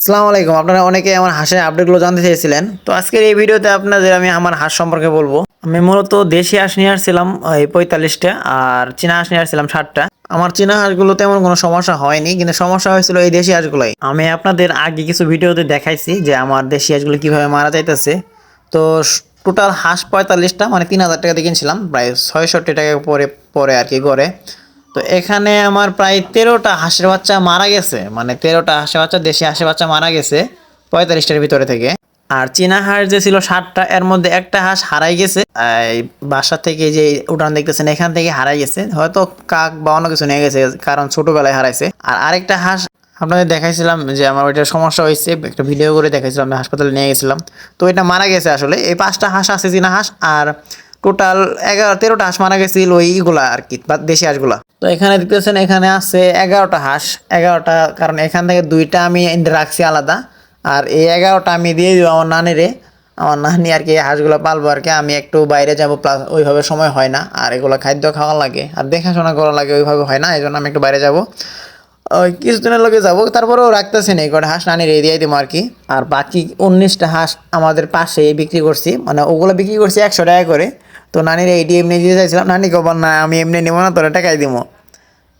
আসসালামু আলাইকুম। আপনারা অনেকে আমার হাঁসের আপডেটগুলো জানতে চেয়েছিলেন। তো আজকের এই ভিডিওতে আপনাদের আমি আমার হাঁস সম্পর্কে বলব। আমি মূলত দেশি হাঁস নিয়ে আসছিলাম, এই পঁয়তাল্লিশটা, আর চীনা হাঁস নিয়ে আসছিলাম ষাটটা। আমার চীনা হাঁসগুলো তেমন কোনো সমস্যা হয়নি, কিন্তু সমস্যা হয়েছিল এই দেশি হাঁসগুলোই। আমি আপনাদের আগে কিছু ভিডিওতে দেখাইছি যে আমার দেশি হাঁসগুলো কীভাবে মারা যাইতেছে। তো টোটাল হাঁস পঁয়তাল্লিশটা মানে তিন হাজার টাকা দিয়ে কিনছিলাম, প্রায় ছয়ষট্টি টাকা পরে পরে আর কি করে তো এখানে আমার প্রায় তেরোটা হাঁসের বাচ্চা মারা গেছে। মানে তেরোটা হাঁসের বাচ্চা, দেশি হাঁসের বাচ্চা মারা গেছে পঁয়তাল্লিশটার ভিতরে থেকে। আর চীনা হাঁস যে ছিল ষাটটা, এর মধ্যে একটা হাঁস হারাই গেছে। বাসা থেকে যে উঠান দেখতেছেন, এখান থেকে হারাই গেছে। হয়তো কাক বা অন্য কিছু নিয়ে গেছে, কারণ ছোটবেলায় হারাইছে। আর আরেকটা হাঁস আপনাদের দেখাইছিলাম যে আমার ওইটা সমস্যা হয়েছে, একটা ভিডিও করে দেখাইছিলাম, আমি হাসপাতালে নিয়ে গেছিলাম। তো এটা মারা গেছে আসলে। এই পাঁচটা হাঁস আছে, চীনা হাঁস। আর টোটাল এগারো, তেরোটা হাঁস মারা গেছিল ওইগুলা আর কি, বা দেশি হাঁসগুলা। তো এখানে দেখতেছেন, এখানে আছে এগারোটা হাঁস। এগারোটা, কারণ এখান থেকে দুইটা আমি রাখছি আলাদা। আর এই এগারোটা আমি দিয়ে দিব আমার নানিরে। আমার নানি আর কি হাঁসগুলো পালবো আর কি। আমি একটু বাইরে যাব, প্লাস ওইভাবে সময় হয় না। আর এগুলো খাদ্য খাওয়া লাগে। আর দেখাশোনা করা লাগে, ওইভাবে হয় না। এই জন্য আমি একটু বাইরে যাব। ওই কিছুদিনের লগে যাব। তারপরেও রাখতেছে না এই কটা হাঁস নানি রেডিয়াই দিব আর কি। আর বাকি উনিশটা হাঁস আমাদের পাশে বিক্রি করছি। মানে ওগুলো বিক্রি করছি একশো টাকা করে। তো নানির এইটি এমনি দিতে চাইছিলাম। নানি কবার না, আমি এমনি নেব না, তোরা টাকাই দিব।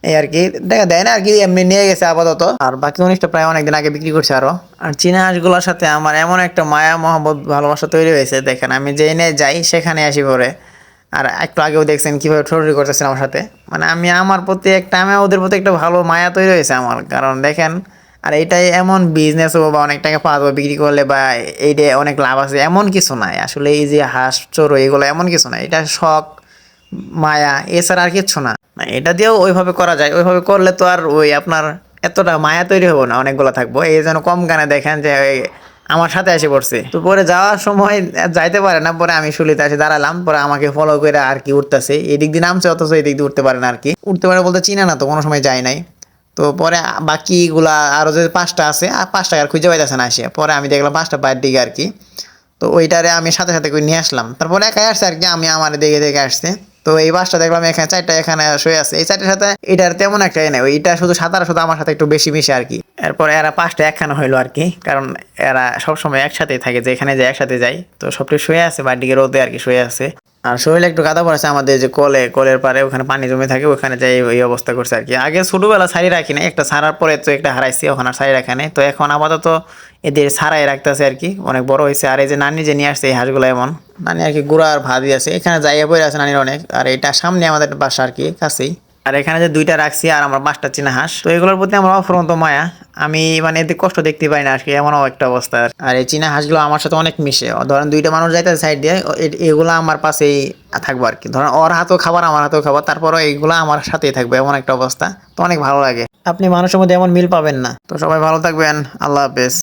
এই আর কি দেখা দেয় না, আর কি এমনি নিয়ে গেছে আপাতত। আর বাকি উনিশটা প্রায় অনেকদিন আগে বিক্রি করছে আরও। আর চীনা হাঁসগুলোর সাথে আমার এমন একটা মায়া, মহব্বত, ভালোবাসা তৈরি হয়েছে। দেখেন, আমি যেই নিয়ে যাই, সেখানে আসি পরে। আর একটু আগেও দেখছেন কীভাবে ঠোঁটি করতেছেন আমার সাথে। মানে আমি আমার প্রতি একটা, আমি ওদের প্রতি একটা ভালো মায়া তৈরি হয়েছে আমার। কারণ দেখেন আর এটাই এমন বিজনেস হব বা অনেক টাকা পাওয়া যাবে বিক্রি করলে বা এইটা অনেক লাভ আছে এমন কিছু নাই। আসলে এই যে হাঁস চোর এগুলো এমন কিছু নাই। এটা শখ মায়া এছাড়া আর কিচ্ছু না, এটা দিয়েও ওইভাবে করা যায়। ওইভাবে করলে তো আর ওই আপনার এতটা মায়া তৈরি হব না অনেকগুলো থাকব। এই যেন কম গানে দেখেন যে আমার সাথে এসে পড়ছে। তো পরে যাওয়ার সময় যাইতে পারে না পরে আমি শুলিতে এসে দাঁড়ালাম পরে আমাকে ফলো করে আর কি উঠতেছে। এদিক দিয়ে নামছে অথচ এদিক দিয়ে উঠতে পারে না আর কি। উঠতে পারে বলতে চিনা না তো কোনো সময় যায় নাই। তো পরে বাকিগুলা আরও যে পাঁচটা আছে, আর পাঁচটা আর খুঁজে পাইতেছে না আসে পরে আমি দেখলাম পাঁচটা বাইরের দিকে আর কি। তো ওইটারে আমি সাথে সাথে করে নিয়ে আসলাম। তারপরে একাই আসছে আর কি, আমি আমার দেখে দেখে আসছে। তো এই বাসটা দেখলাম এখানে, চারটা এখানে শুয়ে আছে। এই চারটার সাথে এটার তেমন একটা নেই, ওইটা শুধু সাঁতার শুধু আমার সাথে একটু বেশি মিশে আর কি। এরপর এরা পাঁচটা একখানে হইল আর কি, কারণ এরা সবসময় একসাথেই থাকে, যেখানে যায় একসাথে যায়। তো সবটি শুয়ে আছে বাড়িটিকে রোদে আর কি শুয়ে আছে। আর শরীরে একটু কাদা পড়েছে আমাদের যে কলে, কলের পারে ওখানে পানি জমে থাকে, ওখানে যাই এই অবস্থা করছে আর কি। আগে ছোটোবেলা সারি রাখি না একটা সারার পরে তো একটা হারাইছি ওখানে আর সারি রাখা নেই। তো এখন আপাতত এদের সারাই রাখতেছে আর কি, অনেক বড় হয়েছে। আর এই যে নানি যে নিয়ে আসছে এই হাঁসগুলো এমন, নানি আর কি গুড়া আর দিয়ে আছে। এখানে জায়গা পড়ে আছে নানির অনেক, আর এটা সামনে আমাদের বাসা আর কি, কাছেই। আর এখানে যে দুইটা রাখছি আর আমার পাঁচটা চীনা হাঁস। তো এগুলোর প্রতি আমার অফুরন্ত মায়া। আমি মানে এতে কষ্ট দেখতে পাই না আজকে, এমনও একটা অবস্থা। আর এই চীনা হাঁসগুলো আমার সাথে অনেক মিশে। ধরেন দুইটা মানুষ যাইতে সাইড দিয়ে এগুলো আমার পাশেই থাকব আর কি ধরেন ওর হাতেও খাবার, আমার হাতেও খাবার, তারপরও এইগুলো আমার সাথেই থাকবে, এমন একটা অবস্থা। তো অনেক ভালো লাগে। আপনি মানুষের মধ্যে এমন মিল পাবেন না। তো সবাই ভালো থাকবেন। আল্লাহ হাফেজ।